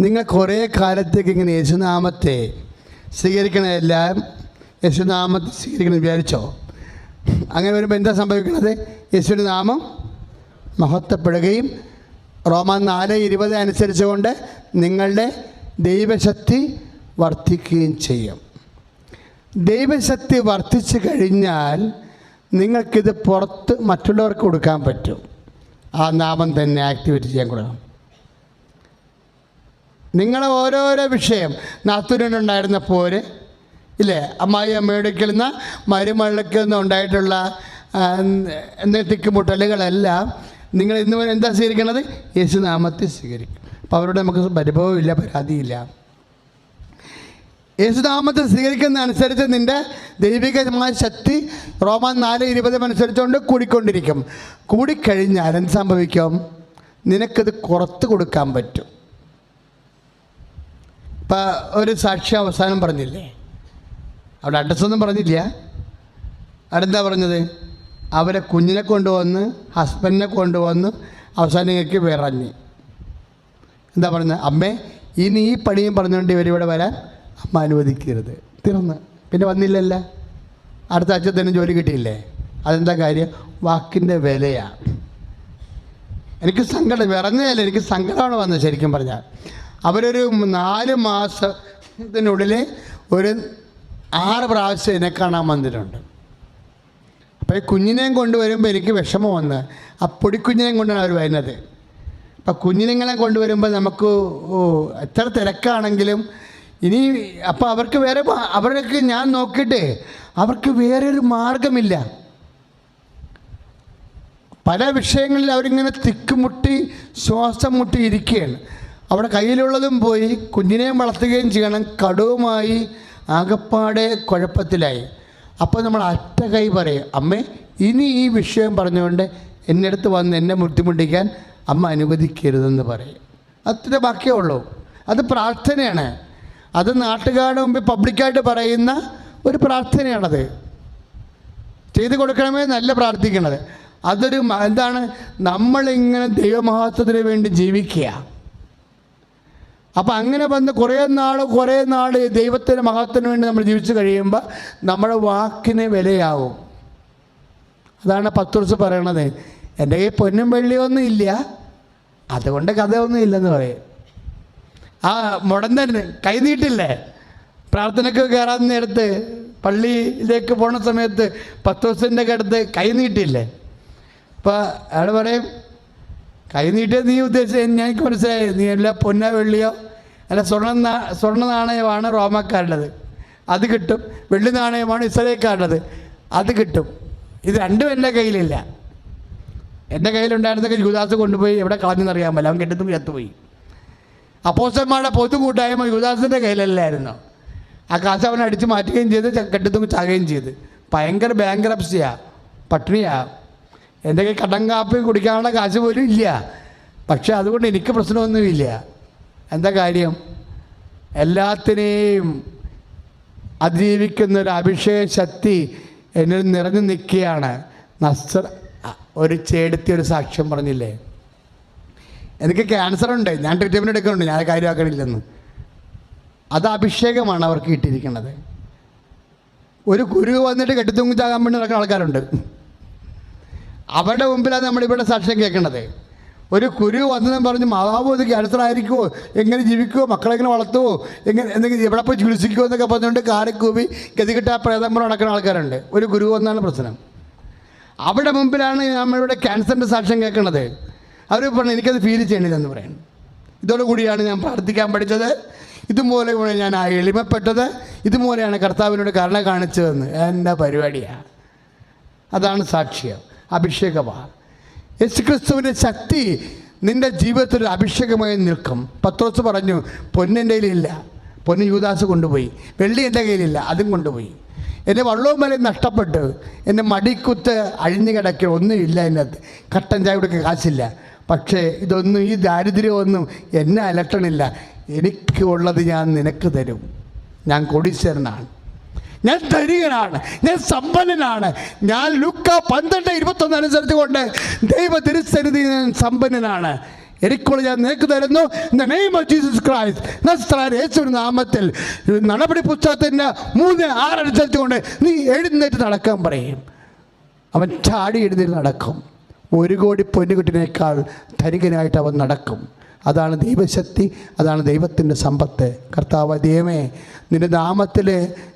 നിങ്ങൾ കുറേ കാലത്തേക്ക് ഇങ്ങനെ യേശുനാമത്തെ സ്വീകരിക്കണമെല്ലാം യേശുനാമത്തെ സ്വീകരിക്കണം വിചാരിച്ചോ? അങ്ങനെ വരുമ്പോൾ എന്താ സംഭവിക്കുന്നത്? യേശുവിന്റെ നാമം മഹത്വപ്പെടുകയും റോമ നാല് ഇരുപത് അനുസരിച്ചുകൊണ്ട് നിങ്ങളുടെ ദൈവശക്തി വർദ്ധിക്കുകയും ചെയ്യും. ദൈവശക്തി വർദ്ധിച്ചു കഴിഞ്ഞാൽ നിങ്ങൾക്കിത് പുറത്ത് മറ്റുള്ളവർക്ക് കൊടുക്കാൻ പറ്റും. ആ നാമം തന്നെ ആക്ടിവേറ്റ് ചെയ്യാൻ കൊടുക്കണം നിങ്ങളെ ഓരോരോ വിഷയം. നാത്തുനുണ്ടായിരുന്ന പോര് ഇല്ലേ? അമ്മായി അമ്മയുടെ നിന്ന് മരുമകളിൽ നിന്ന് ഉണ്ടായിട്ടുള്ള തിക്കുമുട്ടലുകളെല്ലാം നിങ്ങൾ ഇന്ന് വരെ എന്താ സ്വീകരിക്കണത്? യേശുനാമത്തെ സ്വീകരിക്കും. അപ്പോൾ അവരോട് നമുക്ക് പരിഭവമില്ല പരാതിയില്ല. യേശുനാമത്തെ സ്വീകരിക്കുന്ന അനുസരിച്ച് നിന്റെ ദൈവികമായ ശക്തി റോമാൻ നാല് ഇരുപത് അനുസരിച്ചുകൊണ്ട് കൂടിക്കൊണ്ടിരിക്കും. കൂടിക്കഴിഞ്ഞാൽ എന്ത് സംഭവിക്കും? നിനക്കത് കുറത്ത് കൊടുക്കാൻ പറ്റും. ഇപ്പം ഒരു സാക്ഷി അവസാനം പറഞ്ഞില്ലേ? അവിടെ അഡ്രസ്സൊന്നും പറഞ്ഞില്ല. അവിടെ പറഞ്ഞത്? അവരെ കുഞ്ഞിനെ കൊണ്ടുവന്ന് ഹസ്ബൻഡിനെ കൊണ്ടുവന്ന് അവസാനം നിങ്ങൾക്ക് വിറഞ്ഞ്. എന്താ പറഞ്ഞത്? അമ്മേ ഇനി ഈ പണിയും പറഞ്ഞുകൊണ്ട് ഇവരിവിടെ വരാൻ അമ്മ അനുവദിക്കരുത്. തീർന്ന്. പിന്നെ വന്നില്ലല്ല. അടുത്ത തന്നെ ജോലി കിട്ടിയില്ലേ? അതെന്താ കാര്യം? വാക്കിന്റെ വിലയാണ് എനിക്ക് സങ്കടം. വിറഞ്ഞതല്ല. എനിക്ക് സങ്കടമാണ് വന്നത് ശരിക്കും പറഞ്ഞാൽ. അവരൊരു നാല് മാസത്തിനുള്ളിൽ ഒരു ആറ് പ്രാവശ്യം എന്നെ കാണാൻ വന്നിട്ടുണ്ട്. അപ്പോൾ ഈ കുഞ്ഞിനെയും കൊണ്ടുവരുമ്പോൾ എനിക്ക് വിഷമം വന്ന് ആ പൊടിക്കുഞ്ഞിനെയും കൊണ്ടാണ് അവർ വരുന്നത്. അപ്പം കുഞ്ഞിനെങ്ങളെ കൊണ്ടുവരുമ്പോൾ നമുക്ക് എത്ര തിരക്കാണെങ്കിലും ഇനി അപ്പോൾ അവർക്ക് വേറെ അവർക്ക് ഞാൻ നോക്കിയിട്ട് അവർക്ക് വേറെ ഒരു മാർഗമില്ല. പല വിഷയങ്ങളിൽ അവരിങ്ങനെ തിക്കുമുട്ടി ശ്വാസം മുട്ടി ഇരിക്കുകയാണ്. അവിടെ കയ്യിലുള്ളതും പോയി കുഞ്ഞിനെയും വളർത്തുകയും ചെയ്യണം. കടുവുമായി ആകപ്പാടെ കുഴപ്പത്തിലായി. അപ്പോൾ നമ്മൾ അറ്റ കൈ പറയും അമ്മേ ഇനി ഈ വിഷയം പറഞ്ഞുകൊണ്ട് എന്റെ അടുത്ത് വന്ന് എന്നെ ബുദ്ധിമുട്ടിക്കാൻ അമ്മ അനുവദിക്കരുതെന്ന് പറയും. അത്ര ബാക്കിയേ ഉള്ളൂ. അത് പ്രാർത്ഥനയാണ്. അത് നാട്ടുകാരുടെ മുമ്പിൽ പബ്ലിക്കായിട്ട് പറയുന്ന ഒരു പ്രാർത്ഥനയാണത്. ചെയ്തു കൊടുക്കണമേ നല്ല പ്രാർത്ഥിക്കണത്. അതൊരു എന്താണ്? നമ്മളിങ്ങനെ ദൈവമഹത്വത്തിന് വേണ്ടി ജീവിക്കുക. അപ്പം അങ്ങനെ വന്ന് കുറേ നാൾ കുറേ നാൾ ദൈവത്തിന്റെ മഹത്വത്തിന് വേണ്ടി നമ്മൾ ജീവിച്ചു കഴിയുമ്പോൾ നമ്മുടെ വാക്കിന് വിലയാവും. അതാണ് പത്തുർസ് പറയണത്. എന്റെ കയ്യിൽ പൊന്നും വെള്ളിയൊന്നും ഇല്ല. അതുകൊണ്ട് കഥയൊന്നും ഇല്ലെന്ന് പറയും. ആ മുടന്തന് കൈ നീട്ടില്ലേ? പ്രാർത്ഥനയ്ക്ക് കയറാൻ നേരത്ത് പള്ളിയിലേക്ക് പോണ സമയത്ത് പത്ത് ദിവസത്തിന്റെ കടുത്ത് കൈ നീട്ടില്ലേ? അപ്പോൾ അയാൾ പറയും കൈ നീട്ടിയത് നീ ഉദ്ദേശിച്ചത് എനിക്ക് മനസ്സിലായി. നീ അല്ല പൊന്ന വെള്ളിയോ? അല്ല സ്വർണ സ്വർണ നാണയമാണ് റോമക്കാരുടേത്. അത് കിട്ടും. വെള്ളി നാണയമാണ് ഇസ്രയേൽക്കാരുടേത്. അത് കിട്ടും. ഇത് രണ്ടും എന്റെ കയ്യിലില്ല. എന്റെ കയ്യിലുണ്ടായിരുന്നൊക്കെ യുദാസ് കൊണ്ടുപോയി എവിടെ കളഞ്ഞെന്നറിയാൻ പറ്റില്ല. അവൻ കെട്ടിത്തും ചത്തുപോയി അപ്പോസന്മാരുടെ പൊതു കൂട്ടായ്മ യുദാസിന്റെ കയ്യിലല്ലായിരുന്നു. ആ കാശ് അവനെ അടിച്ച് മാറ്റുകയും ചെയ്ത് കെട്ടിത്തും ചാകുകയും ചെയ്ത്. ഭയങ്കര ബാങ്ക്രപ്സിയാണ് പട്ടിണിയാ. എന്റെ കയ്യിൽ കടം കാപ്പി കുടിക്കാനുള്ള കാശ് പോലും ഇല്ല. പക്ഷെ അതുകൊണ്ട് എനിക്ക് പ്രശ്നമൊന്നുമില്ല. എന്താ കാര്യം? എല്ലാത്തിനെയും അതിജീവിക്കുന്ന ഒരു അഭിഷേക ശക്തി എന്നിൽ നിറഞ്ഞു നിൽക്കുകയാണ്. നസ്ർ ഒരു ചേടത്തി ഒരു സാക്ഷ്യം പറഞ്ഞില്ലേ? എനിക്ക് ക്യാൻസർ ഉണ്ട്. ഞാൻ ട്രീറ്റ്മെന്റ് എടുക്കുന്നുണ്ട്. ഞാൻ കാര്യമാക്കണില്ലെന്ന്. അത് അഭിഷേകമാണ് അവർക്ക് കിട്ടിയിരിക്കുന്നത് ഒരു കുരു വന്നിട്ട് കെട്ടിത്തൂങ്ങി ചാകാൻ വേണ്ടി നടക്കുന്ന ആൾക്കാരുണ്ട്. അവരുടെ മുമ്പിലാണ് നമ്മളിവിടെ സാക്ഷ്യം കേൾക്കുന്നത് ഒരു കുരു വന്നതെന്ന് പറഞ്ഞ് മാതാവ് ഇത് ക്യാൻസറായിരിക്കുമോ എങ്ങനെ ജീവിക്കുമോ മക്കളെ എങ്ങനെ വളർത്തുമോ എങ്ങനെ എന്തെങ്കിലും എവിടെ പോയി ചികിത്സിക്കുമോ എന്നൊക്കെ പറഞ്ഞുകൊണ്ട് കാറി കൂവി ഗതികിട്ട പ്രേതമ്പുറം നടക്കുന്ന ആൾക്കാരുണ്ട്. ഒരു ഗുരു വന്നാണ് പ്രശ്നം. അവിടെ മുമ്പിലാണ് നമ്മളിവിടെ ക്യാൻസറിന്റെ സാക്ഷ്യം കേൾക്കുന്നത് അവർ പറഞ്ഞു എനിക്കത് ഫീൽ ചെയ്യണില്ലെന്ന് പറയുന്നു ഇതോടുകൂടിയാണ് ഞാൻ പ്രാർത്ഥിക്കാൻ പഠിച്ചത്. ഇതുപോലെ ഞാൻ എളിമപ്പെട്ടത്. ഇതുപോലെയാണ് കർത്താവിനോട് കരുണ കാണിച്ചതെന്ന്. എന്റെ പരിപാടിയാണ് അതാണ് സാക്ഷ്യം. അഭിഷേകമാണ്. യേശുക്രിസ്തുവിന്റെ ശക്തി നിന്റെ ജീവിതത്തിൽ അഭിഷേകമായി നിൽക്കും. പത്രോസ് പറഞ്ഞു പൊന്നെന്റെ കയ്യിലില്ല. പൊന്ന് യൂദാസ് കൊണ്ടുപോയി. വെള്ളി എന്റെ കയ്യിലില്ല. അതും കൊണ്ടുപോയി. എന്റെ വള്ളവും മലയും നഷ്ടപ്പെട്ട് എന്റെ മടിക്കുത്ത് അഴിഞ്ഞു കിടക്കുക ഒന്നുമില്ല എന്നത് കട്ടൻ ചായ കൊടുക്കുക കാശില്ല. പക്ഷേ ഇതൊന്നും ഈ ദാരിദ്ര്യമൊന്നും എന്നെ അലട്ടണില്ല. എനിക്ക് ഉള്ളത് ഞാൻ നിനക്ക് തരും. ഞാൻ കൊടീശ്വരനാണ് ഞാൻ ധനികനാണ് ഞാൻ സമ്പന്നനാണ്. ഞാൻ ലുക്ക പന്ത്രണ്ട് ഇരുപത്തൊന്ന് അനുസരിച്ച് കൊണ്ട് ദൈവ തിരുസന്നിധി ഞാൻ സമ്പന്നനാണ്. എനിക്കുള്ള ഞാൻ നിനക്ക് തരുന്നു നെയിം ഓഫ് ജീസസ് ക്രൈസ്റ്റ് നസ്രാൻ നാമത്തിൽ. നടപടി പുസ്തകത്തിന്റെ മൂന്ന് ആറനുസരിച്ച് കൊണ്ട് നീ എഴുന്നേറ്റ് നടക്കാൻ പറയും. അവൻ ചാടി എഴുന്നേറ്റ് നടക്കും. ഒരു കോടി പൊന്നുകുട്ടിനേക്കാൾ ധനികനായിട്ട് അവൻ നടക്കും. അതാണ് ദൈവശക്തി അതാണ് ദൈവത്തിന്റെ സമ്പത്ത്. കർത്താവ് ദൈവമേ നിന്റെ നാമത്തിൽ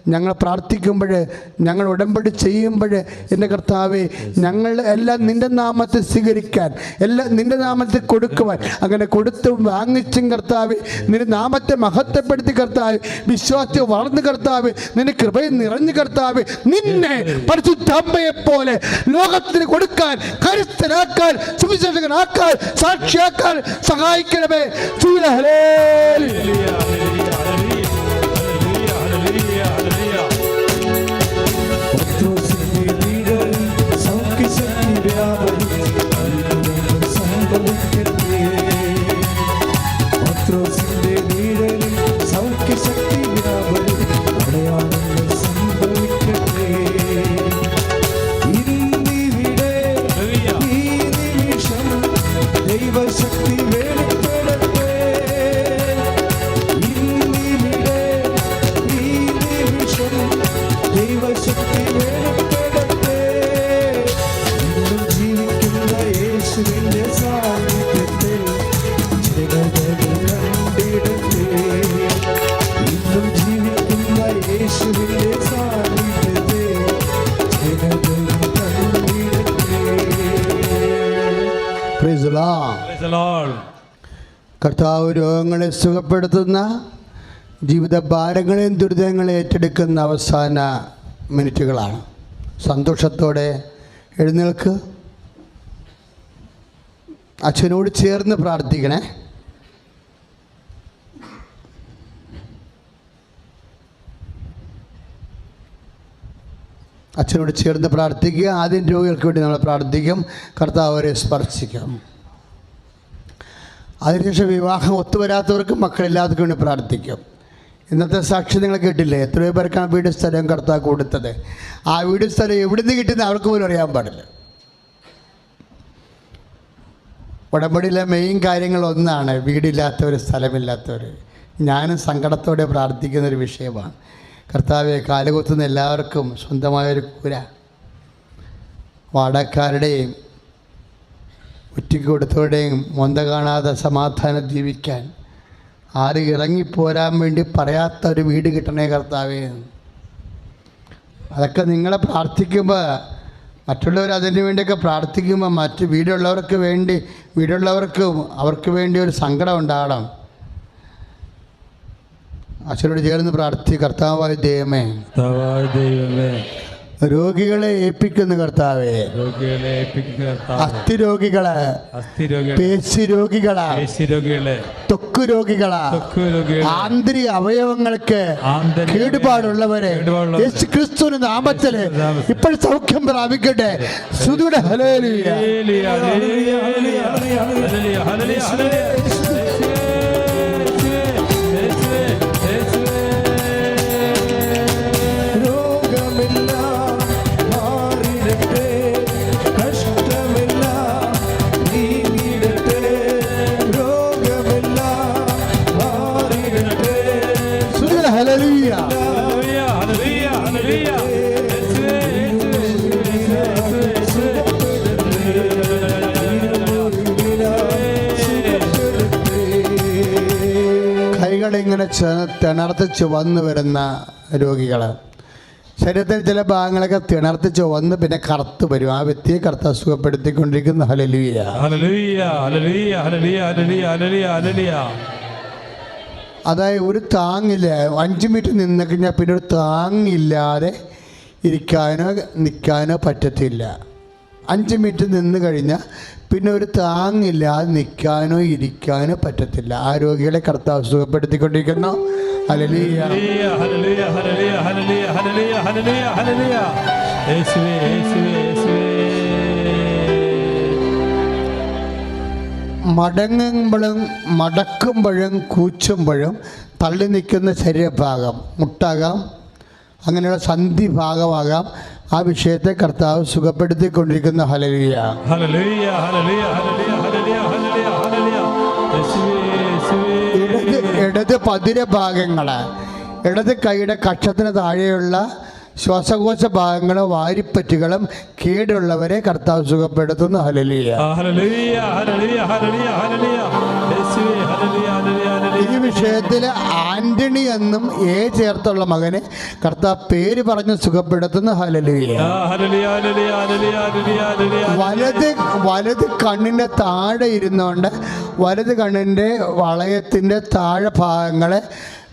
ഞങ്ങൾ പ്രാർത്ഥിക്കുമ്പോൾ ഞങ്ങൾ ഉടമ്പടി ചെയ്യുമ്പോൾ എന്റെ കർത്താവെ ഞങ്ങൾ എല്ലാം നിന്റെ നാമത്തിൽ സ്വീകരിക്കാൻ എല്ലാം നിന്റെ നാമത്തിൽ കൊടുക്കുവാൻ അങ്ങനെ കൊടുത്തും വാങ്ങിച്ചും കർത്താവ് നിന്റെ നാമത്തെ മഹത്വപ്പെടുത്തി കർത്താവ് വിശ്വാസത്തെ വളർന്ന് കർത്താവ് നിന്റെ കൃപയെ നിറഞ്ഞു കർത്താവ് നിന്നെ പരിശുദ്ധമ്മയെ പോലെ ലോകത്തിന് കൊടുക്കാൻ കരുത്തനാക്കാൻ സുവിശേഷകനാക്കാൻ സാക്ഷിയാക്കാൻ സഹായിക്കണമേ ശൂല ഹല്ലേലൂയ. പത്രോസിന്റെ വീടുകളിൽ സൗഖ്യശക്തി കർത്താവ് രോഗങ്ങളെ സുഖപ്പെടുത്തുന്ന ജീവിത ഭാരങ്ങളെയും ദുരിതങ്ങളെ ഏറ്റെടുക്കുന്ന അവസാന മിനിറ്റുകളാണ്. സന്തോഷത്തോടെ എഴുന്നേൽക്ക്. അച്ഛനോട് ചേർന്ന് പ്രാർത്ഥിക്കണേ. അച്ഛനോട് ചേർന്ന് പ്രാർത്ഥിക്കുക. ആദ്യം രോഗികൾക്ക് വേണ്ടി നമ്മൾ പ്രാർത്ഥിക്കും. കർത്താവ് സ്പർശിക്കാം സ്പർശിക്കും. അതിനുശേഷം വിവാഹം ഒത്തുവരാത്തവർക്ക് മക്കളില്ലാത്തവർക്ക് വേണ്ടി പ്രാർത്ഥിക്കും. ഇന്നത്തെ സാക്ഷി നിങ്ങൾ കേട്ടില്ലേ? എത്രയോ പേർക്കാണ് വീട് സ്ഥലം കർത്താവ് കൊടുത്തത്. ആ വീട് സ്ഥലം എവിടുന്ന് കിട്ടുന്ന അവർക്ക് പോലും അറിയാൻ പാടില്ല. ഉടമ്പടിയിലെ മെയിൻ കാര്യങ്ങൾ ഒന്നാണ് വീടില്ലാത്തവർ സ്ഥലമില്ലാത്തവർ. ഞാനും സങ്കടത്തോടെ പ്രാർത്ഥിക്കുന്ന ഒരു വിഷയമാണ്. കർത്താവെ കാലുകുത്തുന്ന എല്ലാവർക്കും സ്വന്തമായൊരു കൂര. വാടകക്കാരുടെയും ഒറ്റയ്ക്ക് കൊടുത്തോടെയും മൊന്ത കാണാതെ സമാധാനം ജീവിക്കാൻ. ആരും ഇറങ്ങിപ്പോരാൻ വേണ്ടി പറയാത്ത ഒരു വീട് കിട്ടണേ കർത്താവേ. അതൊക്കെ നിങ്ങളെ പ്രാർത്ഥിക്കുമ്പോൾ മറ്റുള്ളവർ അതിന് വേണ്ടിയൊക്കെ പ്രാർത്ഥിക്കുമ്പോൾ മറ്റ് വീടുള്ളവർക്ക് വേണ്ടി വീടുള്ളവർക്ക് അവർക്ക് വേണ്ടി ഒരു സങ്കടം ഉണ്ടാകണം. അച്ഛനോട് ചേർന്ന് പ്രാർത്ഥി കർത്താവായ ദൈവമേ. ദൈവമേ. രോഗികളെ ഏൽപ്പിക്കുന്ന കർത്താവേ. രോഗികളെ ഏൽപ്പിക്കുന്ന അസ്ഥി രോഗികളെ അസ്ഥി രോഗികളെ പേശി രോഗികളെ പേശി രോഗികളെ ആന്തരിക അവയവങ്ങൾക്ക് കേടുപാടുള്ളവരെ യേശു ക്രിസ്തുവിന്റെ നാമത്തിൽ നാമത്തിൽ ഇപ്പോൾ സൗഖ്യം പ്രാപിക്കട്ടെ. ശ്രുതിയുടെ ഹലേലിയ ഹലേലിയ ഹല്ലേലൂയ, ഹല്ലേലൂയ, ഹല്ലേലൂയ, ഹല്ലേലൂയ, തിണർത്ത് വന്നു വരുന്ന രോഗികൾ ശരീരത്തിൽ ചില ഭാഗങ്ങളൊക്കെ തിണർത്ത് ചുവന്ന് പിന്നെ കറുത്ത് വരും. ആ വ്യക്തിയെ കറുത്ത് അസുഖപ്പെടുത്തിക്കൊണ്ടിരിക്കുന്ന. ഹലലുയ. അതായത് ഒരു താങ്ങില്ല. അഞ്ച് മീറ്റർ നിന്ന് കഴിഞ്ഞാൽ പിന്നെ ഒരു താങ്ങില്ലാതെ ഇരിക്കാനോ നിൽക്കാനോ പറ്റത്തില്ല. അഞ്ച് മിനിറ്റ് നിന്ന് കഴിഞ്ഞാൽ പിന്നെ ഒരു താങ്ങില്ലാതെ നിൽക്കാനോ ഇരിക്കാനോ പറ്റത്തില്ല. ആ രോഗികളെ കർത്താവ് സുഖപ്പെടുത്തിക്കൊണ്ടിരിക്കുന്നു. മടങ്ങുമ്പോഴും മടക്കുമ്പോഴും കൂച്ചുമ്പോഴും തള്ളി നിൽക്കുന്ന ശരീരഭാഗം മുട്ടാകാം. അങ്ങനെയുള്ള സന്ധി ഭാഗമാകാം ആ വിഷയത്തെ കർത്താവ് സുഖപ്പെടുത്തിക്കൊണ്ടിരിക്കുന്ന. ഹലലിയ ഇടത് ഇടത് പതിര ഭാഗങ്ങൾ ഇടത് കൈയുടെ കക്ഷത്തിന് താഴെയുള്ള ശ്വാസകോശ ഭാഗങ്ങളും വാരിപ്പറ്റുകളും കേടുള്ളവരെ കർത്താവ് സുഖപ്പെടുത്തുന്ന. ഹലലിയ ഹലലിയ ഹലലിയ ഹലലിയ ഹലലിയ ഹലലിയ ഈ വിഷയത്തിൽ ആന്റണി എന്നും എ ചേർത്തുള്ള മകനെ കർത്താവ് പേര് പറഞ്ഞ് സുഖപ്പെടുത്തുന്ന. ഹലലിയ വലത് വലത് കണ്ണിന്റെ താഴെ ഇരുന്നോണ്ട് വലത് കണ്ണിന്റെ വളയത്തിന്റെ താഴെ ഭാഗങ്ങളെ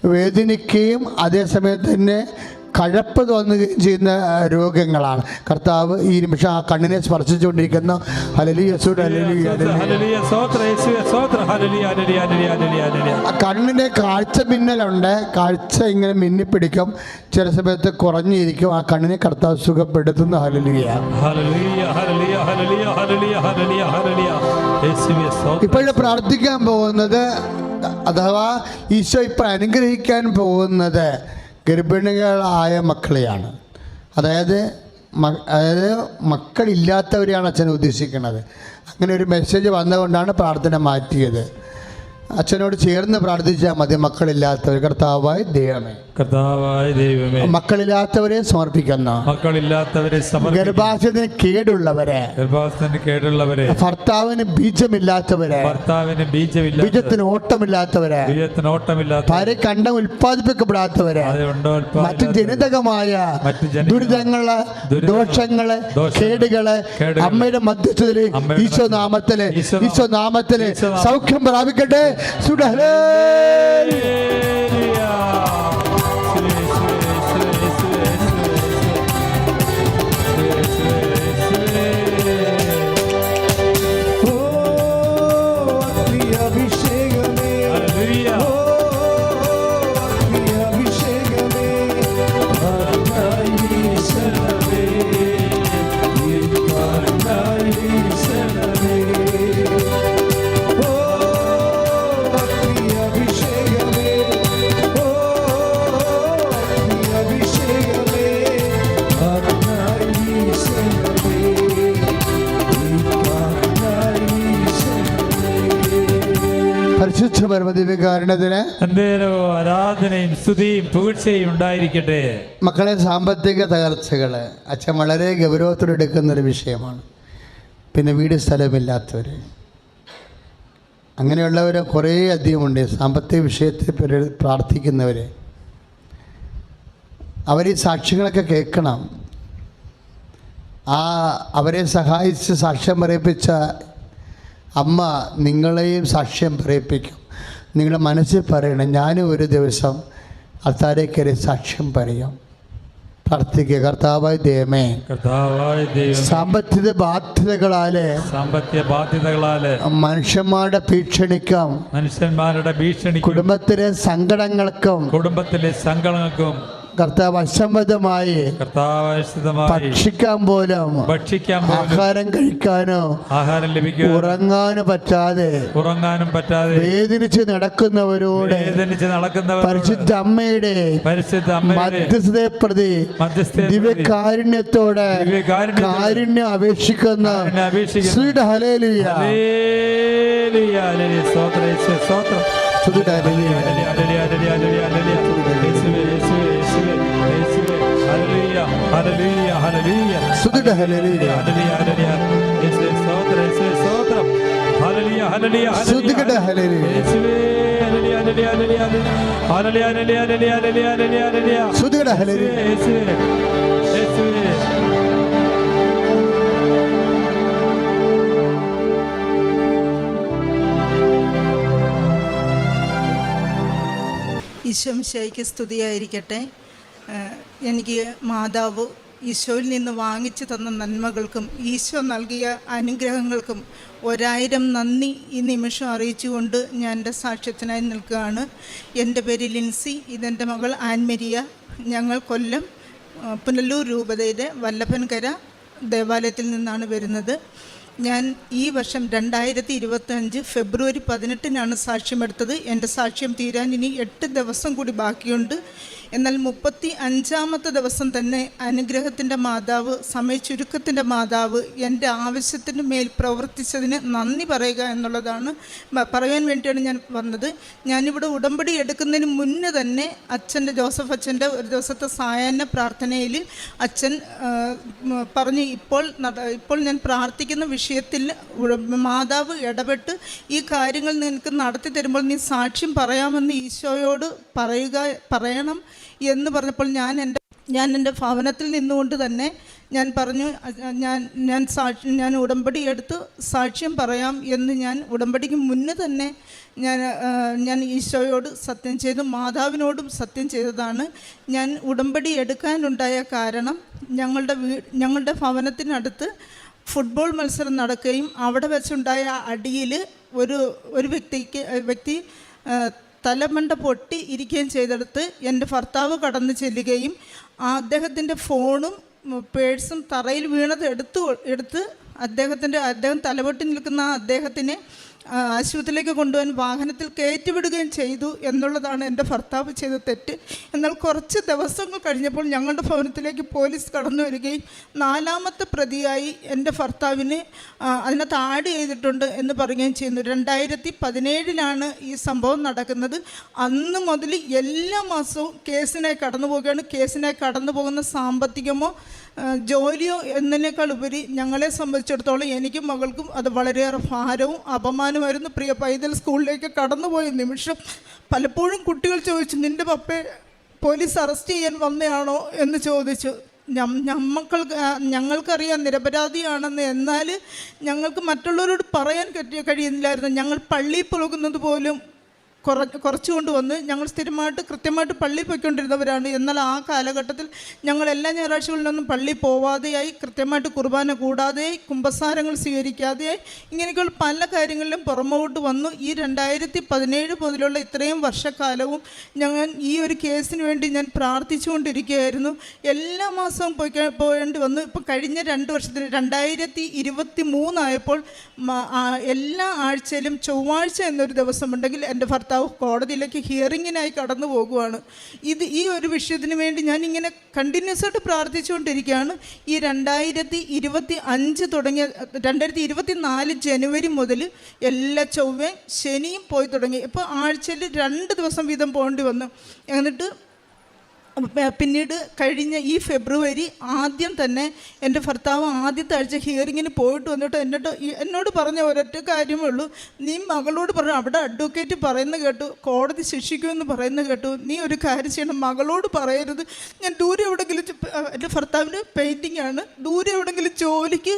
വേദനിക്കുകയും അതേസമയത്ത് തന്നെ കഴപ്പ് തോന്നുകയും ചെയ്യുന്ന രോഗങ്ങളാണ്. കർത്താവ് ഈ നിമിഷം ആ കണ്ണിനെ സ്പർശിച്ചുകൊണ്ടിരിക്കുന്നു. കണ്ണിന്റെ കാഴ്ച മിന്നലുണ്ട്. കാഴ്ച ഇങ്ങനെ മിന്നിപ്പിടിക്കും. ചില സമയത്ത് കുറഞ്ഞിരിക്കും. ആ കണ്ണിനെ കർത്താവ് സുഖപ്പെടുത്തുന്ന. ഹലലിയ ഇപ്പോഴും പ്രാർത്ഥിക്കാൻ പോകുന്നത് അഥവാ ഈശോ ഇപ്പൊ അനുഗ്രഹിക്കാൻ പോകുന്നത് ഗർഭിണികളായ മക്കളെയാണ്. അതായത് അതായത് മക്കളില്ലാത്തവരെയാണ് അച്ഛൻ ഉദ്ദേശിക്കുന്നത്. അങ്ങനെ ഒരു മെസ്സേജ് വന്നുകൊണ്ടാണ് പ്രാർത്ഥന മാറ്റിയത്. അച്ഛനോട് ചേർന്ന് പ്രാർത്ഥിച്ചാൽ മതി മക്കളില്ലാത്തവർ. കർത്താവായി ദൈവമേ. കർത്താവായ ദൈവമേ. മക്കളില്ലാത്തവരെ സമർപ്പിക്കുന്ന. മക്കളില്ലാത്തവരെ ഗർഭാശയത്തിന് കേടുള്ളവരെ. ഗർഭാസ്ഥന് കേടുള്ളവരെ. ഭർത്താവിന് ബീജമില്ലാത്തവരെ. ഭർത്താവിന് ബീജമില്ല ബീജത്തിന് ഓട്ടമില്ലാത്തവരെ. ബീജത്തിന് ഓട്ടമില്ലാത്ത ഭാര്യ കണ്ടം ഉൽപ്പാദിപ്പിക്കപ്പെടാത്തവരെ മറ്റു ജനിതകമായ ദുരിതങ്ങൾ ദോഷങ്ങൾ കേടുകൾ അമ്മയുടെ മധ്യസ്ഥതയിൽ ഈശോ നാമത്തിൽ ഈശോ നാമ- ഈശോ നാമത്തിൽ സൗഖ്യം പ്രാപിക്കട്ടെ. sudah lelah. പരമദിവ്യകാരണത്തിന് അന്തേരവും ആരാധനയും സ്തുതിയും പുകഴ്ചയും ഉണ്ടായിരിക്കട്ടെ. മക്കളെ സാമ്പത്തിക തകർച്ചകൾ അച്ഛൻ വളരെ ഗൗരവത്തോടെ എടുക്കുന്നൊരു വിഷയമാണ്. പിന്നെ വീട് സ്ഥലമില്ലാത്തവർ അങ്ങനെയുള്ളവർ കുറേ അധികമുണ്ട്. സാമ്പത്തിക വിഷയത്തിൽ പരി- പ്രാർത്ഥിക്കുന്നവർ അവർ ഈ സാക്ഷ്യങ്ങളൊക്കെ കേൾക്കണം. ആ അവരെ സഹായിച്ച് സാക്ഷ്യം പറയിപ്പിച്ച അമ്മ നിങ്ങളെയും സാക്ഷ്യം പറയിപ്പിക്കും. നിങ്ങളുടെ മനസ്സിൽ പറയണം ഞാനും ഒരു ദിവസം അത്താരേക്കരെ സാക്ഷ്യം പറയും. പ്രാർത്ഥിക്കുക കർത്താവായ ദൈവമേ കർത്താവായ ദൈവം സാമ്പത്തിക ബാധ്യതകളാൽ സാമ്പത്തിക ബാധ്യതകളാൽ മനുഷ്യന്മാരുടെ ഭീഷണിക്കും മനുഷ്യന്മാരുടെ ഭീഷണി കുടുംബത്തിലെ സങ്കടങ്ങൾക്കും കുടുംബത്തിലെ സങ്കടങ്ങൾക്കും കർത്താവ് അസംബന്ധമായി ഭക്ഷിക്കാൻ പോലും ഭക്ഷിക്കാൻ ആഹാരം കഴിക്കാനോ ആഹാരം ലഭിക്കാൻ ഉറങ്ങാനും പറ്റാതെ ഉറങ്ങാനും പറ്റാതെ വേദനിച്ച് നടക്കുന്നവരോട് വേദനിച്ച് നടക്കുന്നവർ പരിശുദ്ധ അമ്മയുടെ പരിശുദ്ധ മധ്യസ്ഥതയെ പ്രതി ദിവ്യകാരുണ്യത്തോടെ കാരുണ്യം അപേക്ഷിക്കുന്ന ശ്രീയുടെ ഹലേലിയ ഹലേലിയ ഹലേലിയ സ്തോത്രം സ്തോത്രം. സ്തുതിയുടെ ഹലേലിയ ഹലേലിയ ഹലേലിയ ഹലേലിയ ഹലേലിയ ഹല്ലേലൂയ, ഹല്ലേലൂയ, ഹല്ലേലൂയ. ഹല്ലേലൂയ. ഹല്ലേലൂയ, ഹല്ലേലൂയ. യേശുവേ, സ്തോത്രം, യേശുവേ, സ്തോത്രം. ഹല്ലേലൂയ, ഹല്ലേലൂയ, ഹല്ലേലൂയ. ഹല്ലേലൂയ. യേശുവേ, ഹല്ലേലൂയ, ഹല്ലേലൂയ, ഹല്ലേലൂയ, ഹല്ലേലൂയ, ഹല്ലേലൂയ, ഹല്ലേലൂയ, ഹല്ലേലൂയ, ഹല്ലേലൂയ, ഹല്ലേലൂയ. ഹല്ലേലൂയ. യേശുവേ. ഈശോമിശയ്ക്ക് സ്തുതിയായിരിക്കട്ടെ എനിക്ക് മാതാവ് ഈശോയിൽ നിന്ന് വാങ്ങിച്ചു തന്ന നന്മകൾക്കും ഈശോ നൽകിയ അനുഗ്രഹങ്ങൾക്കും ഒരായിരം നന്ദി ഈ നിമിഷം അറിയിച്ചുകൊണ്ട് ഞാൻ എന്റെ സാക്ഷ്യത്തിനായി നിൽക്കുകയാണ്. എന്റെ പേര് ലിൻസി ഇതെന്റെ മകൾ ആൻമരിയ. ഞങ്ങൾ കൊല്ലം പുനലൂർ രൂപതയിലെ വല്ലഭൻകര ദേവാലയത്തിൽ നിന്നാണ് വരുന്നത്. ഞാൻ ഈ വർഷം രണ്ടായിരത്തി ഇരുപത്തഞ്ച് ഫെബ്രുവരി പതിനെട്ടിനാണ് സാക്ഷ്യമെടുത്തത്. എന്റെ സാക്ഷ്യം തീരാൻ ഇനി എട്ട് ദിവസം കൂടി ബാക്കിയുണ്ട്. എന്നാൽ മുപ്പത്തി അഞ്ചാമത്തെ ദിവസം തന്നെ അനുഗ്രഹത്തിന്റെ മാതാവ് സമയച്ചുരുക്കത്തിന്റെ മാതാവ് എന്റെ ആവശ്യത്തിന് മേൽ പ്രവർത്തിച്ചതിന് നന്ദി പറയുക എന്നുള്ളതാണ് പറയാൻ വേണ്ടിയാണ് ഞാൻ വന്നത്. ഞാനിവിടെ ഉടമ്പടി എടുക്കുന്നതിന് മുന്നേ തന്നെ അച്ഛന്റെ ജോസഫ് അച്ഛന്റെ ഒരു ദിവസത്തെ സായാഹ്ന പ്രാർത്ഥനയിൽ അച്ഛൻ പറഞ്ഞു ഇപ്പോൾ ഇപ്പോൾ ഞാൻ പ്രാർത്ഥിക്കുന്ന വിഷയത്തിൽ മാതാവ് ഇടപെട്ട് ഈ കാര്യങ്ങൾ നിനക്ക് നടത്തി തരുമ്പോൾ നീ സാക്ഷ്യം പറയാമെന്ന് ഈശോയോട് പറയുക പറയണം. എന്ന് പറഞ്ഞപ്പോൾ ഞാൻ എന്റെ ഞാൻ എന്റെ ഭവനത്തിൽ നിന്നുകൊണ്ട് തന്നെ ഞാൻ പറഞ്ഞു ഞാൻ ഞാൻ സാക്ഷി ഞാൻ ഉടമ്പടി എടുത്ത് സാക്ഷ്യം പറയാം എന്ന് ഞാൻ ഉടമ്പടിക്ക് മുന്നേ തന്നെ ഞാൻ ഞാൻ ഈശോയോട് സത്യം ചെയ്തു മാതാവിനോടും സത്യം ചെയ്തതാണ്. ഞാൻ ഉടമ്പടി എടുക്കാനുണ്ടായ കാരണം ഞങ്ങളുടെ വീ ഞങ്ങളുടെ ഭവനത്തിനടുത്ത് ഫുട്ബോൾ മത്സരം നടക്കുകയും അവിടെ വെച്ചുണ്ടായ അടിയിൽ ഒരു ഒരു വ്യക്തിക്ക് വ്യക്തി തലമണ്ട പൊട്ടി ഇരിക്കുകയും ചെയ്തെടുത്ത് എന്റെ ഭർത്താവ് കടന്നു ചെല്ലുകയും അദ്ദേഹത്തിന്റെ ഫോണും പേഴ്സും തറയിൽ വീണത് എടുത്തു എടുത്ത് അദ്ദേഹത്തിന്റെ അദ്ദേഹം തലപൊട്ടി നിൽക്കുന്ന അദ്ദേഹത്തിനെ ആശുപത്രിയിലേക്ക് കൊണ്ടുപോകാൻ വാഹനത്തിൽ കയറ്റിവിടുകയും ചെയ്തു എന്നുള്ളതാണ് എന്റെ ഭർത്താവ് ചെയ്ത തെറ്റ്. എന്നാൽ കുറച്ച് ദിവസങ്ങൾ കഴിഞ്ഞപ്പോൾ ഞങ്ങളുടെ ഭവനത്തിലേക്ക് പോലീസ് കടന്നു വരികയും നാലാമത്തെ പ്രതിയായി എന്റെ ഭർത്താവിന് അതിനകത്ത് ആഡ് ചെയ്തിട്ടുണ്ട് എന്ന് പറയുകയും ചെയ്യുന്നു. രണ്ടായിരത്തി പതിനേഴിലാണ് ഈ സംഭവം നടക്കുന്നത്. അന്ന് മുതൽ എല്ലാ മാസവും കേസിനായി കടന്നു പോവുകയാണ് കേസിനായി കടന്നു പോകുന്ന സാമ്പത്തികമോ ജോലിയോ എന്നതിനേക്കാൾ ഉപരി ഞങ്ങളെ സംബന്ധിച്ചിടത്തോളം എനിക്കും മകൾക്കും അത് വളരെയേറെ ഭാരവും അപമാനമായിരുന്നു പ്രിയ പൈതൽ സ്കൂളിലേക്ക് കടന്നുപോയ നിമിഷം പലപ്പോഴും കുട്ടികൾ ചോദിച്ചു നിന്റെ പപ്പയെ പോലീസ് അറസ്റ്റ് ചെയ്യാൻ വന്നയാണോ? എന്ന് ചോദിച്ചു. ഞമ്മക്കൾ ഞങ്ങൾക്കറിയാം നിരപരാധിയാണെന്ന്. എന്നാൽ ഞങ്ങൾക്ക് മറ്റുള്ളവരോട് പറയാൻ കഴിയുന്നില്ലായിരുന്നു. ഞങ്ങൾ പള്ളിയിൽ പോകുന്നത് പോലും കുറ കുറച്ചുകൊണ്ട് വന്ന് ഞങ്ങൾ സ്ഥിരമായിട്ട് കൃത്യമായിട്ട് പള്ളിയിൽ പോയിക്കൊണ്ടിരുന്നവരാണ്. എന്നാൽ ആ കാലഘട്ടത്തിൽ ഞങ്ങൾ എല്ലാ ഞായറാഴ്ചകളിലൊന്നും പള്ളി പോവാതെയായി കൃത്യമായിട്ട് കുർബാന കൂടാതെയായി കുമ്പസാരങ്ങൾ സ്വീകരിക്കാതെയായി ഇങ്ങനെയൊക്കെയുള്ള പല കാര്യങ്ങളിലും പുറമോട്ട് വന്നു. ഈ രണ്ടായിരത്തി പതിനേഴ് മുതലുള്ള ഇത്രയും വർഷക്കാലവും ഞങ്ങൾ ഈ ഒരു കേസിന് വേണ്ടി ഞാൻ പ്രാർത്ഥിച്ചുകൊണ്ടിരിക്കുകയായിരുന്നു. എല്ലാ മാസവും പോയി പോകേണ്ടി വന്നു. ഇപ്പോൾ കഴിഞ്ഞ രണ്ട് വർഷത്തിൽ രണ്ടായിരത്തി ഇരുപത്തി മൂന്നായപ്പോൾ എല്ലാ ആഴ്ചയിലും ചൊവ്വാഴ്ച എന്നൊരു ദിവസമുണ്ടെങ്കിൽ എന്റെ ഭർത്താവ് കോടതിയിലേക്ക് ഹിയറിങ്ങിനായി കടന്നു പോകുവാണ്. ഇത് ഈ ഒരു വിഷയത്തിന് വേണ്ടി ഞാൻ ഇങ്ങനെ കണ്ടിന്യൂസ് ആയിട്ട് പ്രാർത്ഥിച്ചുകൊണ്ടിരിക്കുകയാണ്. ഈ രണ്ടായിരത്തി ഇരുപത്തി അഞ്ച് തുടങ്ങിയ രണ്ടായിരത്തി ഇരുപത്തി നാല് ജനുവരി മുതൽ എല്ലാ ചൊവ്വയും ശനിയും പോയി തുടങ്ങി. ഇപ്പോൾ ആഴ്ചയിൽ രണ്ട് ദിവസം വീതം പോകേണ്ടി വന്നു. എന്നിട്ട് പിന്നീട് കഴിഞ്ഞ ഈ ഫെബ്രുവരി ആദ്യം തന്നെ എന്റെ ഭർത്താവ് ആദ്യത്തെ ആഴ്ച ഹിയറിങ്ങിന് പോയിട്ട് വന്നിട്ട് എന്നോട് എന്നോട് പറഞ്ഞ ഒരൊറ്റ കാര്യമേ ഉള്ളൂ. നീ മകളോട് പറഞ്ഞു അവിടെ അഡ്വക്കേറ്റ് പറയുന്ന കേട്ടു കോടതി ശിക്ഷിക്കുമെന്ന് പറയുന്ന കേട്ടു. നീ ഒരു കാര്യം ചെയ്യണം മകളോട് പറയരുത്. ഞാൻ ദൂരെ എവിടെങ്കിലും എന്റെ ഭർത്താവിന് പെയിന്റിംഗ് ആണ്. ദൂരെ എവിടെങ്കിലും ജോലിക്ക്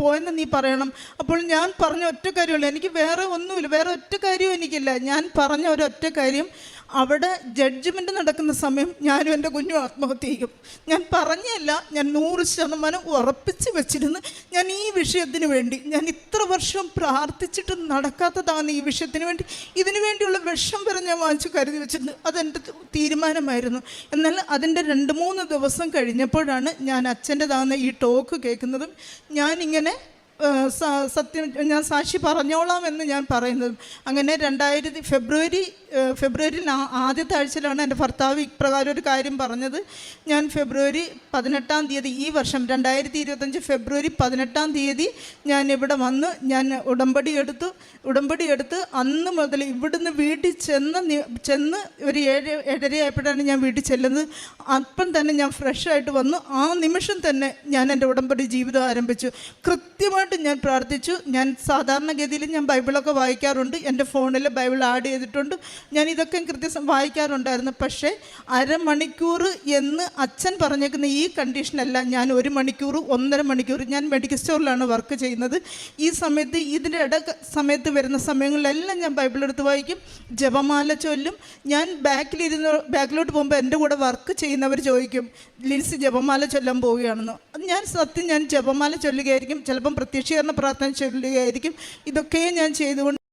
പോയെന്ന് നീ പറയണം. അപ്പോൾ ഞാൻ പറഞ്ഞ ഒറ്റ കാര്യമുള്ളൂ എനിക്ക് വേറെ ഒന്നുമില്ല. വേറെ ഒറ്റ കാര്യവും എനിക്കില്ല. ഞാൻ പറഞ്ഞ ഒരൊറ്റ കാര്യം അവിടെ ജഡ്ജ്മെന്റ് നടക്കുന്ന സമയം ഞാനും എന്റെ കുഞ്ഞും ആത്മഹത്യ ചെയ്യും. ഞാൻ പറഞ്ഞല്ല ഞാൻ നൂറ് ശതമാനം ഉറപ്പിച്ച് വെച്ചിരുന്നു. ഞാൻ ഈ വിഷയത്തിന് വേണ്ടി ഞാൻ ഇത്ര വർഷം പ്രാർത്ഥിച്ചിട്ട് നടക്കാത്തതാണ് ഈ വിഷയത്തിന് വേണ്ടി. ഇതിനു വേണ്ടിയുള്ള വിഷം വരെ ഞാൻ വാങ്ങിച്ച് കരുതി വെച്ചിരുന്നു. അതെന്റെ തീരുമാനമായിരുന്നു. എന്നാൽ അതിന്റെ രണ്ട് മൂന്ന് ദിവസം കഴിഞ്ഞപ്പോഴാണ് ഞാൻ അച്ഛന്റെതാകുന്ന ഈ ടോക്ക് കേൾക്കുന്നതും ഞാനിങ്ങനെ സത്യം ഞാൻ സാക്ഷി പറഞ്ഞോളാം എന്ന് ഞാൻ പറയുന്നത്. അങ്ങനെ രണ്ടായിരത്തി ഫെബ്രുവരി ഫെബ്രുവരി ആദ്യത്തെ ആഴ്ചയിലാണ് എന്റെ ഭർത്താവ് ഇപ്രകാരം ഒരു കാര്യം പറഞ്ഞത്. ഞാൻ ഫെബ്രുവരി പതിനെട്ടാം തീയതി ഈ വർഷം രണ്ടായിരത്തി ഇരുപത്തഞ്ച് ഫെബ്രുവരി പതിനെട്ടാം തീയതി ഞാൻ ഇവിടെ വന്ന് ഞാൻ ഉടമ്പടി എടുത്തു. ഉടമ്പടി എടുത്ത് അന്ന് മുതൽ ഇവിടുന്ന് വീട്ടിൽ ചെന്ന് ചെന്ന് ഒരു ഏഴ് ഏഴരയായപ്പോഴാണ് ഞാൻ വീട്ടിൽ ചെല്ലുന്നത്. അപ്പം തന്നെ ഞാൻ ഫ്രഷായിട്ട് വന്നു. ആ നിമിഷം തന്നെ ഞാൻ എന്റെ ഉടമ്പടി ജീവിതം ആരംഭിച്ചു. കൃത്യമായിട്ട് ഞാൻ പ്രാർത്ഥിച്ചു. ഞാൻ സാധാരണഗതിയിൽ ഞാൻ ബൈബിളൊക്കെ വായിക്കാറുണ്ട്. എന്റെ ഫോണിൽ ബൈബിൾ ആഡ് ചെയ്തിട്ടുണ്ട്. ഞാൻ ഇതൊക്കെ കൃത്യം വായിക്കാറുണ്ടായിരുന്നു. പക്ഷേ അരമണിക്കൂർ എന്ന് അച്ഛൻ പറഞ്ഞേക്കുന്ന ഈ കണ്ടീഷനല്ല ഞാൻ ഒരു മണിക്കൂർ ഒന്നര മണിക്കൂർ ഞാൻ മെഡിക്കൽ സ്റ്റോറിലാണ് വർക്ക് ചെയ്യുന്നത്. ഈ സമയത്ത് ഇതിന്റെ ഇട സമയത്ത് വരുന്ന സമയങ്ങളിലെല്ലാം ഞാൻ ബൈബിൾ എടുത്ത് വായിക്കും. ജപമാല ചൊല്ലും. ഞാൻ ബാക്കിലിരുന്ന് ബാക്കിലോട്ട് പോകുമ്പോൾ എന്റെ കൂടെ വർക്ക് ചെയ്യുന്നവർ ചോദിക്കും ലിൻസ് ജപമാല ചൊല്ലാൻ പോവുകയാണെന്ന്. ഞാൻ സത്യം ഞാൻ ജപമാല ചൊല്ലുകയായിരിക്കും. ചിലപ്പം പ്രത്യക്ഷീകരണ പ്രാർത്ഥന ചൊല്ലുകയായിരിക്കും. ഇതൊക്കെയും ഞാൻ ചെയ്തുകൊണ്ട്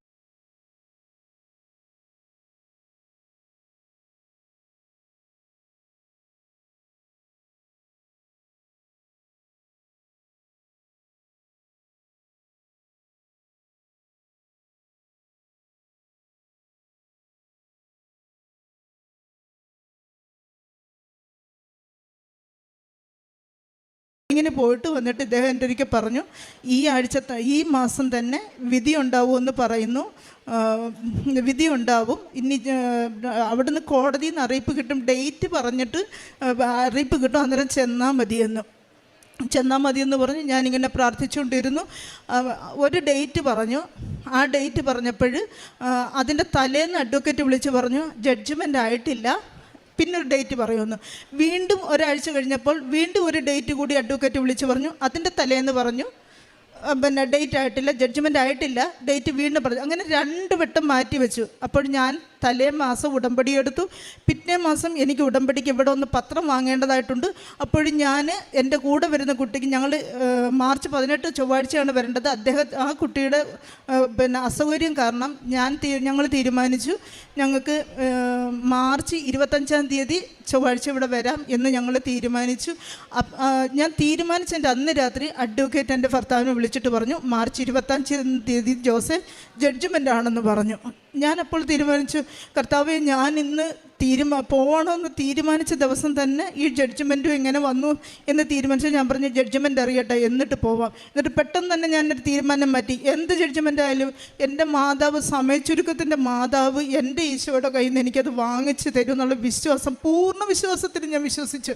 ചെക്കിങ്ങിന് പോയിട്ട് വന്നിട്ട് ഇദ്ദേഹം എന്റെ ഒരിക്കൽ പറഞ്ഞു ഈ ആഴ്ച ഈ മാസം തന്നെ വിധി ഉണ്ടാവുമെന്ന് പറയുന്നു. വിധി ഉണ്ടാവും. ഇനി അവിടുന്ന് കോടതിയിൽ നിന്ന് അറിയിപ്പ് കിട്ടും. ഡേറ്റ് പറഞ്ഞിട്ട് അറിയിപ്പ് കിട്ടും. അന്നേരം ചെന്നാൽ മതിയെന്ന്. ചെന്നാൽ മതി എന്ന് പറഞ്ഞ് ഞാനിങ്ങനെ പ്രാർത്ഥിച്ചുകൊണ്ടിരുന്നു. ഒരു ഡേറ്റ് പറഞ്ഞു. ആ ഡേറ്റ് പറഞ്ഞപ്പോൾ അതിന്റെ തലേന്ന് അഡ്വക്കേറ്റ് വിളിച്ച് പറഞ്ഞു ജഡ്ജ്മെന്റ് ആയിട്ടില്ല. പിന്നെ ഒരു ഡേറ്റ് പറയുമെന്ന് വീണ്ടും ഒരാഴ്ച കഴിഞ്ഞപ്പോൾ വീണ്ടും ഒരു ഡേറ്റ് കൂടി അഡ്വക്കേറ്റ് വിളിച്ച് പറഞ്ഞു. അതിന്റെ തലേന്ന് പറഞ്ഞു. പിന്നെ ഡേറ്റ് ആയിട്ടില്ല ജഡ്ജ്മെന്റ് ആയിട്ടില്ല. ഡേറ്റ് വീണ്ടും പറഞ്ഞു. അങ്ങനെ രണ്ട് വട്ടം മാറ്റി വെച്ചു. അപ്പോൾ ഞാൻ തലേ മാസം ഉടമ്പടി എടുത്തു. പിറ്റേ മാസം എനിക്ക് ഉടമ്പടിക്ക് ഇവിടെ ഒന്ന് പത്രം വാങ്ങേണ്ടതായിട്ടുണ്ട്. അപ്പോഴും ഞാൻ എന്റെ കൂടെ വരുന്ന കുട്ടിക്ക് ഞങ്ങൾ മാർച്ച് പതിനെട്ട് ചൊവ്വാഴ്ചയാണ് വരേണ്ടത്. അദ്ദേഹം ആ കുട്ടിയുടെ പിന്നെ അസൗകര്യം കാരണം ഞാൻ ഞങ്ങൾ തീരുമാനിച്ചു. ഞങ്ങൾക്ക് മാർച്ച് ഇരുപത്തഞ്ചാം തീയതി ചൊവ്വാഴ്ച ഇവിടെ വരാം എന്ന് ഞങ്ങൾ തീരുമാനിച്ചു. ഞാൻ തീരുമാനിച്ചതിന്റെ അന്ന് രാത്രി അഡ്വക്കേറ്റ് എന്റെ ഭർത്താവിനെ വിളിച്ചിട്ട് പറഞ്ഞു മാർച്ച് ഇരുപത്തഞ്ചാം തീയതി ജോസഫ് ജഡ്ജ്മെന്റ് ആണെന്ന് പറഞ്ഞു. ഞാനപ്പോൾ തീരുമാനിച്ചു കർത്താവെ ഞാൻ ഇന്ന് തീരുമാ പോകണമെന്ന് തീരുമാനിച്ച ദിവസം തന്നെ ഈ ജഡ്ജ്മെന്റും എങ്ങനെ വന്നു എന്ന് തീരുമാനിച്ചു. ഞാൻ പറഞ്ഞു ജഡ്ജ്മെന്റ് അറിയട്ടെ എന്നിട്ട് പോവാം. എന്നിട്ട് പെട്ടെന്ന് തന്നെ ഞാനൊരു തീരുമാനം മാറ്റി. എന്ത് ജഡ്ജ്മെന്റ് ആയാലും എന്റെ മാതാവ് സമയച്ചുരുക്കത്തിന്റെ മാതാവ് എന്റെ ഈശോയുടെ കയ്യിൽ നിന്ന് എനിക്കത് വാങ്ങിച്ചു തരും എന്നുള്ള വിശ്വാസം പൂർണ വിശ്വാസത്തിൽ ഞാൻ വിശ്വസിച്ചു.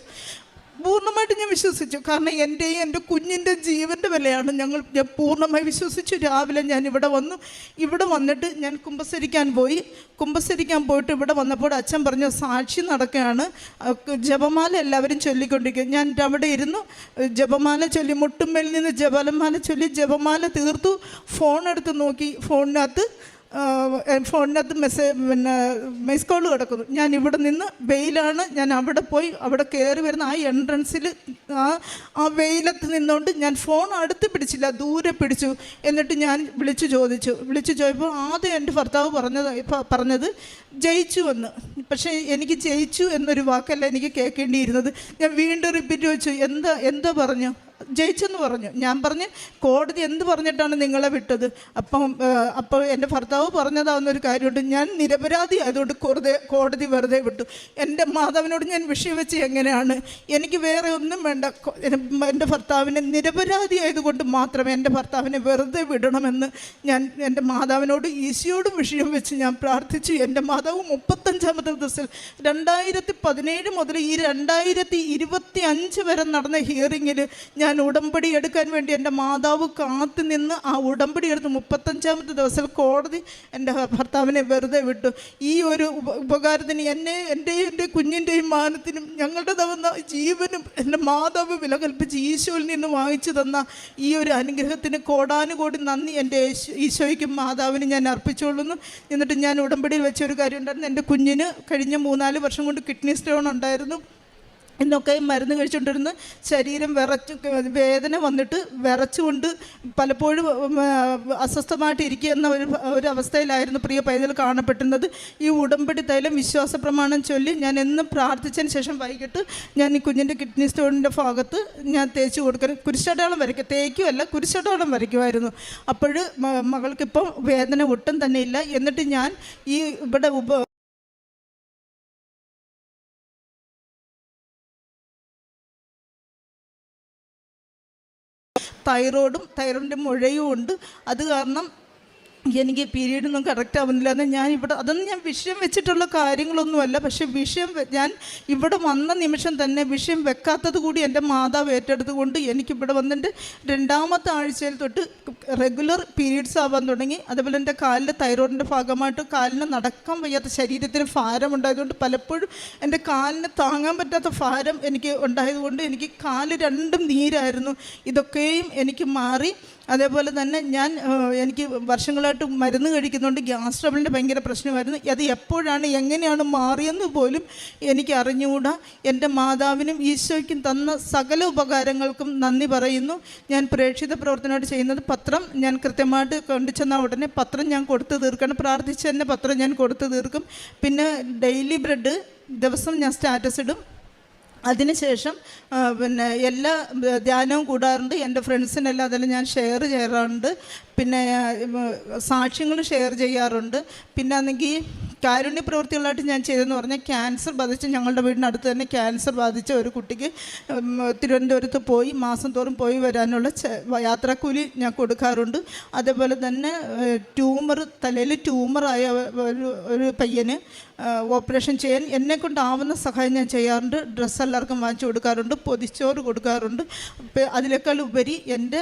പൂർണമായിട്ട് ഞാൻ വിശ്വസിച്ചു. കാരണം എന്റെയും എന്റെ കുഞ്ഞിന്റെ ജീവന്റെ വിലയാണ് ഞങ്ങൾ ഞാൻ പൂർണമായി വിശ്വസിച്ചു. രാവിലെ ഞാൻ ഇവിടെ വന്നു. ഇവിടെ വന്നിട്ട് ഞാൻ കുമ്പസരിക്കാൻ പോയി. കുമ്പസരിക്കാൻ പോയിട്ട് ഇവിടെ വന്നപ്പോൾ അച്ഛൻ പറഞ്ഞു സാക്ഷി നടക്കുകയാണ്. ജപമാല എല്ലാവരും ചൊല്ലിക്കൊണ്ടിരിക്കും ഞാൻ അവിടെ ഇരുന്നു. ജപമാല ചൊല്ലി മുട്ടുമ്മയിൽ നിന്ന് ജപലമാല ചൊല്ലി ജപമാല തീർത്തു. ഫോൺ എടുത്ത് നോക്കി. ഫോണിനകത്ത് ഫോണിനകത്ത് മെസ്സേജ് പിന്നെ മിസ് കോൾ കിടക്കുന്നു. ഞാൻ ഇവിടെ നിന്ന് വെയിലാണ് ഞാൻ അവിടെ പോയി അവിടെ കയറി വരുന്ന ആ എൻട്രൻസിൽ ആ ആ വെയിലത്ത് നിന്നുകൊണ്ട് ഞാൻ ഫോൺ അടുത്ത് പിടിച്ചില്ല ദൂരെ പിടിച്ചു. എന്നിട്ട് ഞാൻ വിളിച്ചു ചോദിച്ചു. വിളിച്ചു ചോദിച്ചപ്പോൾ ആദ്യം എന്റെ ഭർത്താവ് പറഞ്ഞത് പറഞ്ഞത് ജയിച്ചു എന്ന്. പക്ഷേ എനിക്ക് ജയിച്ചു എന്നൊരു വാക്കല്ല എനിക്ക് കേൾക്കേണ്ടിയിരുന്നത്. ഞാൻ വീണ്ടും റിപ്പീറ്റ് വെച്ചു എന്താ എന്താ പറഞ്ഞു? ജയിച്ചെന്ന് പറഞ്ഞു. ഞാൻ പറഞ്ഞ് കോടതി എന്ത് പറഞ്ഞിട്ടാണ് നിങ്ങളെ വിട്ടത്? അപ്പം അപ്പോൾ എന്റെ ഭർത്താവ് പറഞ്ഞതാവുന്നൊരു കാര്യമുണ്ട്. ഞാൻ നിരപരാധി ആയതുകൊണ്ട് കോടതി കോടതി വെറുതെ വിട്ടു. എന്റെ മാതാവിനോട് ഞാൻ വിഷയം വെച്ച് എങ്ങനെയാണ്? എനിക്ക് വേറെ ഒന്നും വേണ്ട. എന്റെ ഭർത്താവിനെ നിരപരാധി ആയതുകൊണ്ട് മാത്രമേ എന്റെ ഭർത്താവിനെ വെറുതെ വിടണമെന്ന് ഞാൻ എന്റെ മാതാവിനോട് ഈശോയോടും വിഷയം വെച്ച് ഞാൻ പ്രാർത്ഥിച്ചു. എന്റെ മാതാവ് മുപ്പത്തഞ്ചാമത്തെ ദിവസം രണ്ടായിരത്തി പതിനേഴ് മുതൽ ഈ രണ്ടായിരത്തി ഇരുപത്തി അഞ്ച് വരെ നടന്ന ഹിയറിങ്ങിൽ ഞാൻ ഉടമ്പടി എടുക്കാൻ വേണ്ടി എന്റെ മാതാവ് കാത്തു നിന്ന് ആ ഉടമ്പടി എടുത്ത് മുപ്പത്തഞ്ചാമത്തെ ദിവസം കോടതി എന്റെ ഭർത്താവിനെ വെറുതെ വിട്ടു. ഈ ഒരു ഉപ ഉപകാരത്തിന് എന്നെ എന്റെയും എന്റെ കുഞ്ഞിന്റെയും മാനത്തിനും ഞങ്ങളുടെ തന്ന ജീവനും എന്റെ മാതാവ് വില കൽപ്പിച്ച് ഈശോയിൽ നിന്ന് വാങ്ങിച്ചു തന്ന ഈ ഒരു അനുഗ്രഹത്തിന് കോടാനുകോടി നന്ദി എന്റെ ഈശോയ്ക്കും മാതാവിനും ഞാൻ അർപ്പിച്ചുകൊള്ളുന്നു. എന്നിട്ട് ഞാൻ ഉടമ്പടിയിൽ വെച്ച ഒരു കാര്യം ഉണ്ടായിരുന്നു. എന്റെ കുഞ്ഞിന് കഴിഞ്ഞ മൂന്നാൽ വർഷം കൊണ്ട് കിഡ്നി സ്റ്റോൺ ഉണ്ടായിരുന്നു. എന്നൊക്കെ മരുന്ന് കഴിച്ചുകൊണ്ടിരുന്ന് ശരീരം വിറച്ച് വേദന വന്നിട്ട് വിറച്ചുകൊണ്ട് പലപ്പോഴും അസ്വസ്ഥമായിട്ട് ഇരിക്കുന്ന ഒരു ഒരു അവസ്ഥയിലായിരുന്നു പ്രിയ പൈതൽ കാണപ്പെട്ടിരുന്നത്. ഈ ഉടമ്പടി തൈലം വിശ്വാസ പ്രമാണം ചൊല്ലി ഞാൻ എന്നും പ്രാർത്ഥിച്ചതിന് ശേഷം വൈകിട്ട് ഞാൻ ഈ കുഞ്ഞിന്റെ കിഡ്നി സ്റ്റോണിന്റെ ഭാഗത്ത് ഞാൻ തേച്ച് കൊടുക്കാൻ കുരിശടയാളം വരയ്ക്കും തേക്കുമല്ല കുരിശടയാളം വരയ്ക്കുമായിരുന്നു. അപ്പോൾ മകൾക്കിപ്പം വേദന ഒട്ടും തന്നെ ഇല്ല. എന്നിട്ട് ഞാൻ ഈ ഇവിടെ ഉപ തൈറോയിഡും തൈറോയിഡിന്റെ മുഴയും ഉണ്ട് അത് കാരണം എനിക്ക് പീരീഡൊന്നും കറക്റ്റ് ആവുന്നില്ല എന്ന് ഞാൻ ഇവിടെ അതൊന്നും ഞാൻ വിഷയം വെച്ചിട്ടുള്ള കാര്യങ്ങളൊന്നുമല്ല. പക്ഷെ വിഷയം ഞാൻ ഇവിടെ വന്ന നിമിഷം തന്നെ വിഷയം വെക്കാത്തത് കൂടി എന്റെ മാതാവ് ഏറ്റെടുത്തുകൊണ്ട് എനിക്ക് എനിക്കിവിടെ വന്നിട്ട് രണ്ടാമത്തെ ആഴ്ചയിൽ തൊട്ട് റെഗുലർ പീരീഡ്സ് ആവാൻ തുടങ്ങി. അതേപോലെ എന്റെ കാലിന്റെ തൈറോയിഡിന്റെ ഭാഗമായിട്ട് കാലിന് നടക്കാൻ വയ്യാത്ത ശരീരത്തിന് ഭാരം ഉണ്ടായതുകൊണ്ട് പലപ്പോഴും എന്റെ കാലിന് താങ്ങാൻ പറ്റാത്ത ഭാരം എനിക്ക് ഉണ്ടായതുകൊണ്ട് എനിക്ക് കാൽ രണ്ടും നീരായിരുന്നു. ഇതൊക്കെയും എനിക്ക് മാറി അതേപോലെ തന്നെ ഞാൻ എനിക്ക് വർഷങ്ങളായിട്ട് മരുന്ന് കഴിക്കുന്നുണ്ട് ഗ്യാസ് ട്രബിളിന്റെ ഭയങ്കര പ്രശ്നമായിരുന്നു. അത് എപ്പോഴാണ് എങ്ങനെയാണ് മാറിയെന്ന് പോലും എനിക്ക് അറിഞ്ഞുകൂടാ. എന്റെ മാതാവിനും ഈശോയ്ക്കും തന്ന സകല ഉപകാരങ്ങൾക്കും നന്ദി പറയുന്നു. ഞാൻ പ്രേക്ഷിത പ്രവർത്തനമായിട്ട് ചെയ്യുന്നത് പത്രം ഞാൻ കൃത്യമായിട്ട് കൊണ്ടുചെന്ന ഉടനെ പത്രം ഞാൻ കൊടുത്തു തീർക്കണം. പ്രാർത്ഥിച്ച് തന്നെ പത്രം ഞാൻ കൊടുത്തു തീർക്കും. പിന്നെ ഡെയിലി ബ്രെഡ് ദിവസം ഞാൻ സ്റ്റാറ്റസ് ഇടും. അതിനുശേഷം പിന്നെ എല്ലാ ധ്യാനവും കൂടാറുണ്ട്. എന്റെ ഫ്രണ്ട്സിനെല്ലാം അതെല്ലാം ഞാൻ ഷെയർ ചെയ്യാറുണ്ട്. പിന്നെ സാക്ഷ്യങ്ങൾ ഷെയർ ചെയ്യാറുണ്ട്. പിന്നെ ആണെങ്കിൽ കാരുണ്യ പ്രവൃത്തികളായിട്ട് ഞാൻ ചെയ്തതെന്ന് പറഞ്ഞാൽ ക്യാൻസർ ബാധിച്ച് ഞങ്ങളുടെ വീടിനടുത്ത് തന്നെ ക്യാൻസർ ബാധിച്ച ഒരു കുട്ടിക്ക് തിരുവനന്തപുരത്ത് പോയി മാസം തോറും പോയി വരാനുള്ള യാത്രാക്കൂലി ഞാൻ കൊടുക്കാറുണ്ട്. അതേപോലെ തന്നെ ട്യൂമർ തലയിൽ ട്യൂമറായ ഒരു ഒരു പയ്യന് ഓപ്പറേഷൻ ചെയ്യാൻ എന്നെ കൊണ്ടാവുന്ന സഹായം ഞാൻ ചെയ്യാറുണ്ട്. ഡ്രസ്സ് എല്ലാവർക്കും വാങ്ങിച്ചു കൊടുക്കാറുണ്ട്. പൊതിച്ചോറ് കൊടുക്കാറുണ്ട്. അതിനേക്കാൾ ഉപരി എന്റെ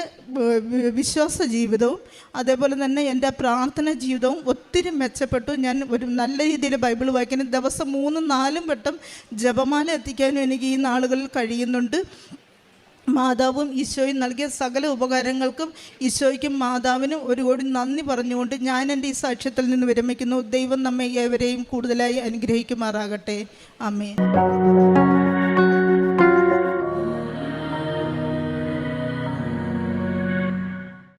വിശ്വാസ ജീവിതവും അതേപോലെ തന്നെ എന്റെ പ്രാർത്ഥന ജീവിതവും ഒത്തിരി മെച്ചപ്പെട്ടു. ഞാൻ ഒരു നല്ല രീതിയിൽ ബൈബിൾ വായിക്കാനും ദിവസം മൂന്നും നാലും വട്ടം ജപമാല എത്തിക്കാനും എനിക്ക് ഈ നാളുകളിൽ കഴിയുന്നുണ്ട്. മാതാവും ഈശോയും നൽകിയ സകല ഉപകാരങ്ങൾക്കും ഈശോയ്ക്കും മാതാവിനും ഒരു കോടി നന്ദി പറഞ്ഞുകൊണ്ട് ഞാൻ എന്റെ ഈ സാക്ഷ്യത്തിൽ നിന്ന് വിരമിക്കുന്നു. ദൈവം നമ്മെ ഏവരെയും കൂടുതലായി അനുഗ്രഹിക്കുമാറാകട്ടെ. അമ്മേ